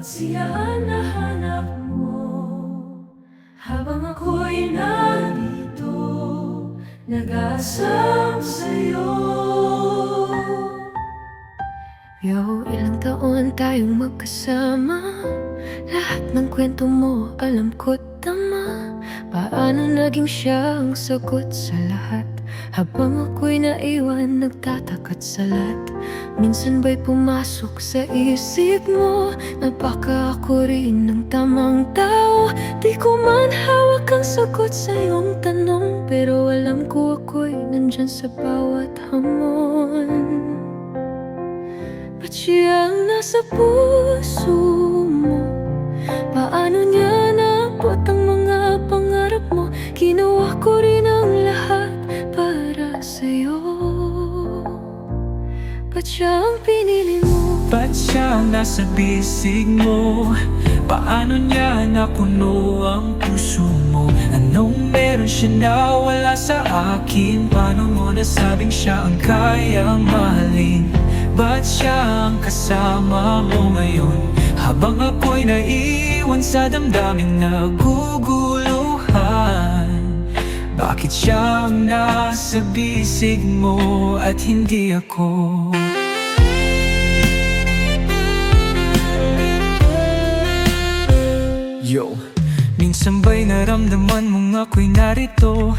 At siya ang nahanap mo. Habang ako'y narito Nag-aasam sa'yo. Yo, ilang taon tayong magkasama? Lahat ng kwento mo alam ko tama. Paano naging siya ang sagot sa lahat Habang ako'y naiwan nagtatakat salat Minsan ba'y pumasok sa isip mo Napaka ako rin ng tamang tao? Di ko man hawak ang sagot sa iyong tanong Pero alam ko ako'y nandyan sa bawat hamon. Ba't siya ang nasa puso siya nasa bisig mo? Paano niya napuno ang puso mo? Anong meron siya na wala sa akin? Paano mo nasabing siya ang kayang mahalin? Ba't siya ang kasama mo ngayon? Habang ako'y naiwan sa damdaming naguguluhan Bakit siya ang nasa bisig mo at hindi ako? Yo, minsan ba'y naramdaman mong ako'y narito?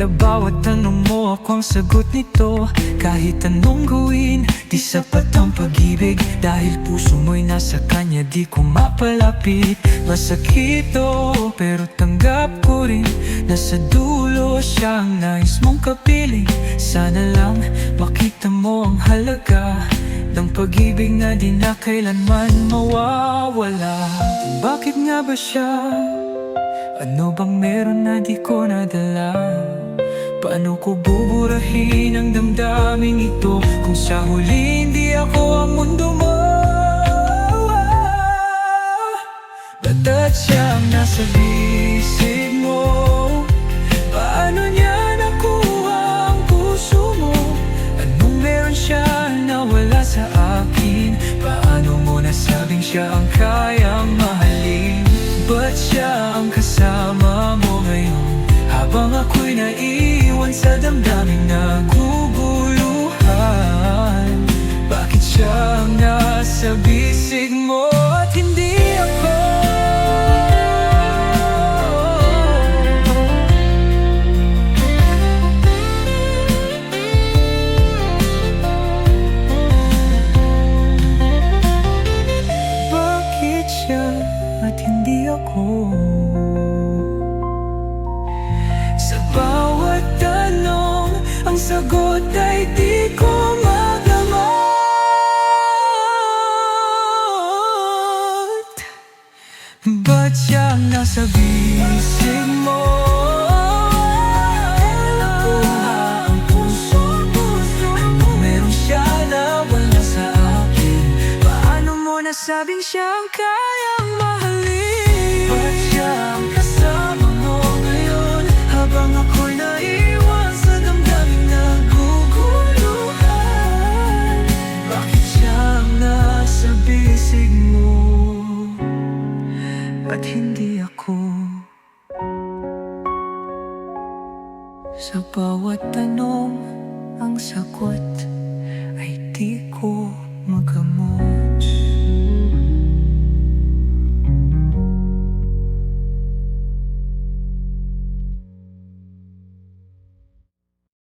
Na bawat tanong mo ako ang sagot nito. Kahit anong gawin, di sapat ang pag-ibig. Dahil puso mo'y nasa kanya, di ko mapalapit. Masakit to, pero tanggap ko rin Nasa dulo siya ang nais mong kapiling. Sana lang makita mo ang halaga ng pag-ibig na di na kailanman mawawala Bakit nga ba siya? Ano bang meron na di ko nadala? Paano ko buburahin ang damdaming ito Kung sa huli hindi ako ang mundo mo Ba't siya ang Habang ako'y naiwan sa damdaming naguguluhan Bakit siya ang sa akin? Paano mo nasabing siya ang kayang mahalin? Ba't siya bawat tanong ang sagot ay di ko magamot.